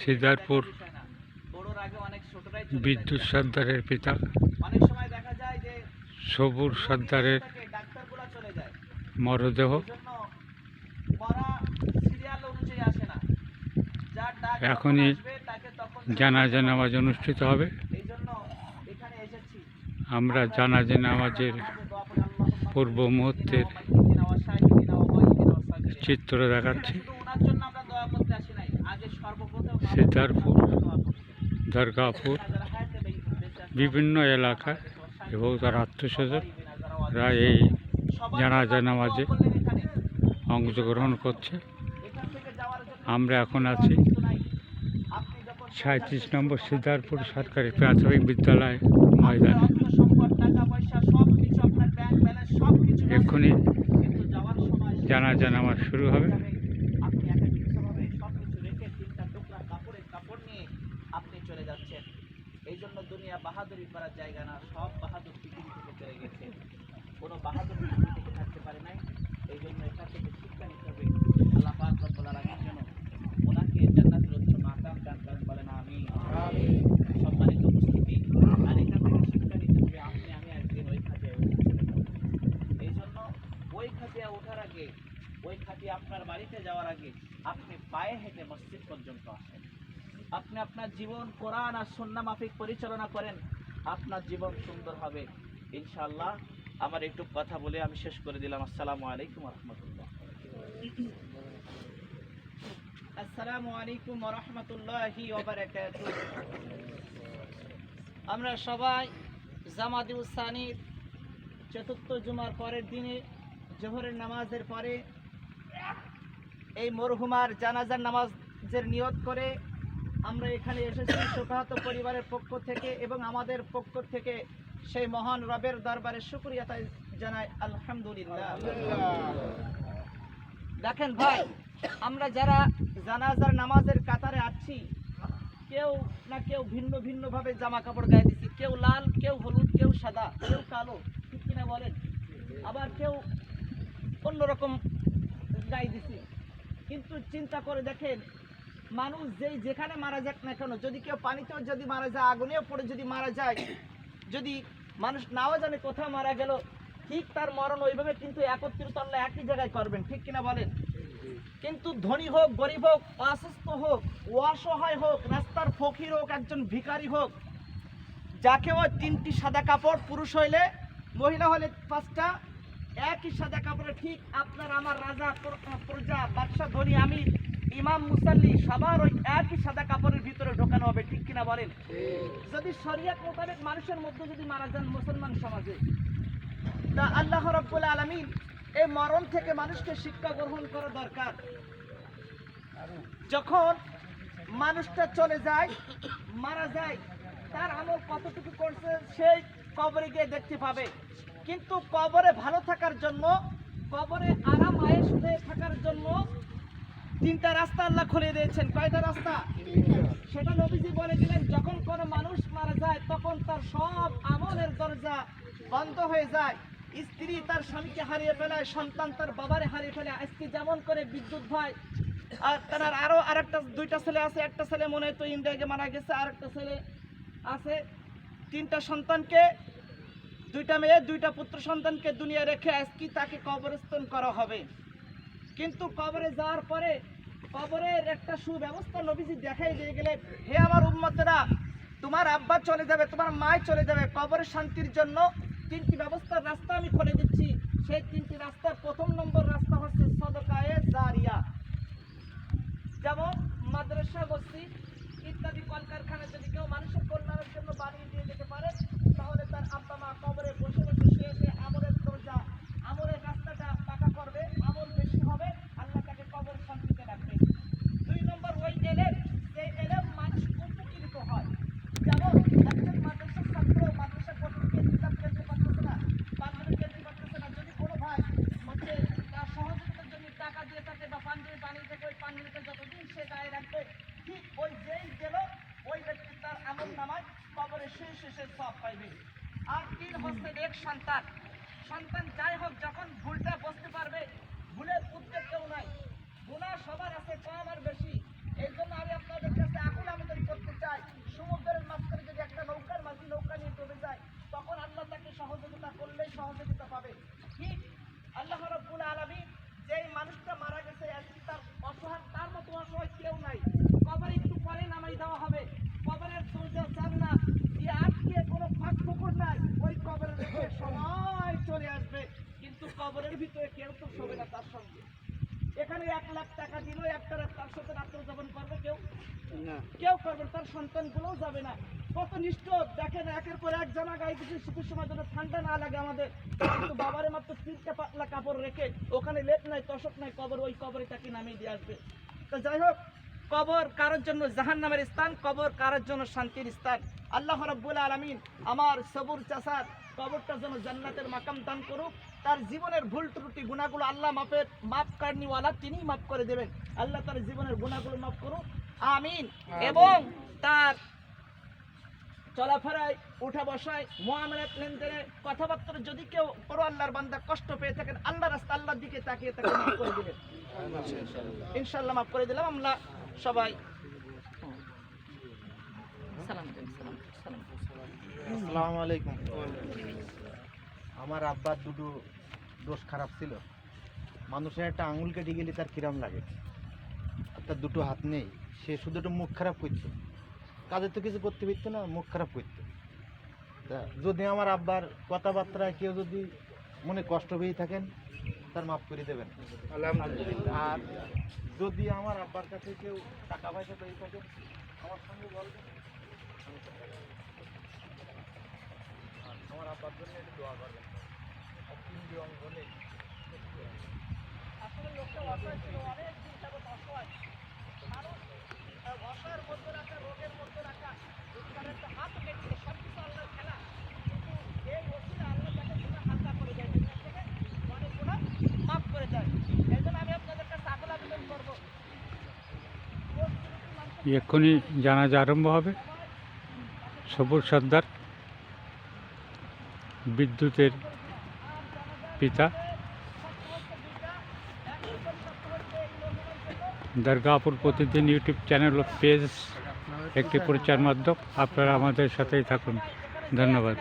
সিদ্ধারপুর। বিদ্যুৎ সর্দারের পিতা। সবুর যায় মরদেহ। এখনই জানাজা নামাজ অনুষ্ঠিত হবে। আমরা জানাজা নামাজের পূর্ব মুহূর্তের চিত্র দেখাচ্ছি শুধু ওনার জন্য আমরা দোয়া করতে আসি নাই আগে সর্বপ্রথম সিদ্ধারপুর। দুর্গাপুর, বিভিন্ন এলাকায় এবং তার আত্মস্বজনরা এই জানাজা নামাজে অংশগ্রহণ করছে আমরা এখন আছি সাঁত্রিশ নম্বর সিদ্ধারপুর সরকারি প্রাথমিক বিদ্যালয় ময়দানে। এক্ষুনি জানাজা নামাজ শুরু হবে আপনি একাকিত্বভাবে সব কিছু রেখে তিনটা টুকরা কাপড়ের কাপড় নিয়ে আপনি চলে যাচ্ছেন এই জন্য দুনিয়া বাহাদুরি করার জায়গা না, সব বাহাদুর পৃথিবী থেকে চলে গেছে। কোনো বাহাদুর পৃথিবী থেকে থাকতে পারে নাই। এই জন্য এটা থেকে শিক্ষা নিতে হবে। আল্লাহ পাক রব্বুল আলামিন যেন ওনাকে জান্নাতের উচ্চ মাকাম দান করেন বলেন আমি সম্মানিত উপস্থিতি আর এখান থেকে শিক্ষা নিতে হবে আপনি আমি একদিন ওই খাতে এই জন্য ওই খাটিয়া ওঠার আগে ওই খাটিয়া আপনার বাড়িতে যাওয়ার আগে আপনি পায়ে হেঁটে মসজিদ পর্যন্ত আসেন আপনি আপনার জীবন, কোরআন আর সন্না মাফিক পরিচালনা করেন, আপনার জীবন সুন্দর হবে। ইনশাল্লাহ আমার একটু কথা বলে আমি শেষ করে দিলাম। আসসালামু আলাইকুম রহমতুল্লাহ আসসালামু আলাইকুম আমরা সবাই জামাদি উসানির চতুর্থ জুমার পরের দিনে জোহরের নামাজের পরে এই মরহুমার জানাজার নামাজের নিয়ত করে আমরা এখানে এসেছি শোকাহত পরিবারের পক্ষ থেকে এবং আমাদের পক্ষ থেকে সেই মহান রবের দরবারে শুক্রিয়া তাই জানাই, আলহামদুলিল্লাহ। দেখেন ভাই, আমরা যারা জানাজার নামাজের কাতারে আছি, কেউ না কেউ ভিন্ন ভিন্ন ভাবে জামা কাপড় গায়ে দিছি। কেউ লাল, কেউ হলুদ, কেউ সাদা, কেউ কালো, ঠিক কিনা বলেন? আবার কেউ অন্যরকম গায়ে দিছি। কিন্তু চিন্তা করে দেখেন মানুষ যেই যেখানে মারা যাক না কেন, যদি কেউ পানিতেও যদি মারা যায়, আগুনেও পড়ে যদি মারা যায়, যদি মানুষ নাও জানে কোথাও মারা গেল, ঠিক তার মরণ ওইভাবে কিন্তু একত্রিত আল্লাহ একই জায়গায় করবেন, ঠিক কিনা বলেন? কিন্তু ধনী হোক, গরিব হোক, অসুস্থ হোক, অসহায় হোক, রাস্তার ফকির হোক, একজন ভিখারি হোক, যাকে ওই তিনটি সাদা কাপড়, পুরুষ হইলে, মহিলা হলে পাঁচটা, একই সাদা কাপড়ে, ঠিক আপনার আমার রাজা প্র- প্রজা বাদশাহ ধনী আমি ইমাম মুসাল্লি সবার ওই একই সাদা কাপড়ের ভিতরে ঢোকানো হবে ঠিক কিনা বলেন? যদি শরিয়াত মোতাবেক মানুষের মধ্যে যদি মারা যান মুসলমান সমাজে তা আল্লাহ রব্বুল আলমিন এই মরণ থেকে মানুষকে শিক্ষা গ্রহণ করা দরকার। যখন মানুষটা চলে যায় মারা যায় তার আমল কতটুকু করছে সেই কবরে গিয়ে দেখতে পাবে। কিন্তু কবরে ভালো থাকার জন্য কবরে আরাম আয়েস হয়ে থাকার জন্য তিনটা রাস্তা আল্লাহ খুলে দিয়েছেন। কয়টা রাস্তা? সেটা নবীজি বলে দিলেন, যখন কোনো মানুষ মারা যায়, তখন তার সব আমলের দরজা বন্ধ হয়ে যায়। স্ত্রী তার স্বামীকে হারিয়ে ফেলায়, সন্তান তার বাবারে হারিয়ে ফেলে। আজকে যেমন করে বিদ্যুৎ ভাই, আর তার আরও আরেকটা, দুইটা ছেলে আছে। একটা ছেলে মনে হয় তো ইন্ডিয়াকে মারা গেছে আর একটা ছেলে আছে। তিনটা সন্তানকে, দুইটা মেয়ে, দুইটা পুত্র সন্তানকে দুনিয়া রেখে আজকে তাকে কবরস্থান করা হবে। কিন্তু কবরে যাওয়ার পরে কবরের একটা সুব্যবস্থা নবীজি দেখাই দিয়ে গেলে হে আমার উম্মতেরা, তোমার আব্বা চলে যাবে, তোমার মায় চলে যাবে কবরের শান্তির জন্য তিনটি ব্যবস্থার রাস্তা আমি খুলে দিচ্ছি। সেই তিনটি রাস্তার প্রথম নম্বর রাস্তা হচ্ছে সদকায়ে জারিয়া। যেমন মাদ্রাসা বস্তি ইত্যাদি কলকারখানা যদি কেউ মানুষের কল্যাণের জন্য বানিয়ে দিয়ে যেতে পারে তাহলে তার আব্বা মা কবরে বসে বসে শুয়ে শুয়ে আমলের দরজা আমলের রাস্তাটা পাকা করবে আমল বেশি হবে আল্লাহ তাকে কবর শান্তিতে রাখবে দুই নম্বর ওই এলেম সেই এলেম মানুষ উপকৃত হয় যেমন একজন মাদ্রাসার ছাত্র মাদ্রাসা কর্তৃপক্ষের কিতাব খেলতে পারতেছে না পাঞ্জাবি খেলতে পারতেছে না যদি কোনো ভাই হচ্ছে তার সহযোগিতার জন্য টাকা দিয়ে থাকে বা পাঞ্জাবি বানিয়ে থাকে ওই পাঞ্জাবিটা যতদিন সে গায়ে রাখবে ঠিক ওই যেই গেল ওই ব্যক্তি তার আমল নামায় কবরে শেষ শেষে সব পাইবে হচ্ছে এক সন্তান। সন্তান যাই হোক যখন ভুলটা বসতে পারবে ভুলের উদ্যোগ কেউ নাই গুণা সবার আছে কম আর বেশি এই জন্য আমি আপনাদের কাছে এখন আবেদন করতে চাই সমুদ্রের মাঝখানে যদি একটা নৌকার মাঝি নৌকা নিয়ে ডুবে যায় তখন আল্লাহ তাকে সহযোগিতা করলেই সহযোগিতা পাবে ঠিক আল্লাহ রব্বুল আলামিন যেই মানুষটা মারা গেছে আজকে তার অসহায় তার মতো অসহায় কেউ নাই কবরে একটু পরে নামাই দেওয়া হবে কবরের দরজা জানলা দিয়ে আটকে কোনো ফাঁক ফোকর নাই ওই কবরে রেখে সবাই চলে আসবে কিন্তু কবরের ভিতরে কেউ তো শোবে না তার সঙ্গে এখানে এক লাখ টাকা দিল একটা তার সাথে রাত্র যাপন করবে কেউ? কেউ করবে তার সন্তানগুলোও যাবে না। কত নিষ্ঠুর দেখেন একের পর এক জানা গায়ে কিছু শীতের সময় যেন ঠান্ডা না লাগে আমাদের। কিন্তু বাবারে মাত্র তিনটা পাতলা কাপড় রেখে ওখানে লেপ নাই তশক নাই কবর ওই কবরে তাকে নামিয়ে দিয়ে আসবে। তো যাই হোক কবর কারোর জন্য জাহান নামের স্থান কবর কারোর জন্য শান্তির স্থান। আল্লাহ রব্বুল আলমিন আমার সবুর চাষার কবরটা যেন জান্নাতের মাকাম দান করুক তার জীবনের ভুল ত্রুটি গুণাগুলো আল্লাহ মাপের মাপ কারণীওয়ালা তিনিই মাফ করে দেবেন। আল্লাহ তার জীবনের গুণাগুলো মাফ করুক। আমিন। এবং তার চলাফেরায় উঠা বসায় মহামেলাত লেনদেনে কথাবার্তা যদি কেউ করো আল্লাহর বান্দা কষ্ট পেয়ে থাকেন আল্লাহ রাস্তা আল্লাহর দিকে তাকিয়ে তাকে মাফ করে দিবেন। ইনশাল্লাহ মাফ করে দিলাম আমরা সবাই। সালাম সালাম। আসসালামু আলাইকুম আমার আব্বার দুটো দোষ খারাপ ছিল। মানুষের একটা আঙুল কেটে গেলে তার কিরাম লাগে। তার দুটো হাত নেই। সে শুধু একটু মুখ খারাপ করতো। কাজে তো কিছু করতে পারতো না মুখ খারাপ করতো। তা যদি আমার আব্বার কথাবার্তায় কেউ যদি মনে কষ্ট পেয়ে থাকেন তার মাফ করে দেবেন। আর যদি আমার আব্বার কাছে কেউ টাকা পয়সা পেয়ে থাকেন আমার সঙ্গে বলবেন। আমার আব্বার জন্য একটু দোয়া করবেন। আর তিন দিন হলে আসলে লোকটা অসহায় ছিল অনেক দিন যাবত অসহায়। মানুষ অসহায়ের মধ্যে রাখা রোগের মধ্যে রাখা। রোজগারের একটা হাত কেটে সব কিছু আল্লাহর খেলা। কিন্তু এই ওসিলা আল্লাহ তাকে গুণা হালকা করে দেয়। থেকে অনেক গুণা মাফ করে দেয়। এই জন্য আমি আপনাদের কাছে আকল আবেদন করব। এক্ষুনি জানাজা আরম্ভ হবে। সবুজ সর্দার। বিদ্যুতের পিতা। দরগাপুর প্রতিদিন ইউটিউব চ্যানেল ও পেজ একটি প্রচার মাধ্যম। আপনারা আমাদের সাথেই থাকুন। ধন্যবাদ।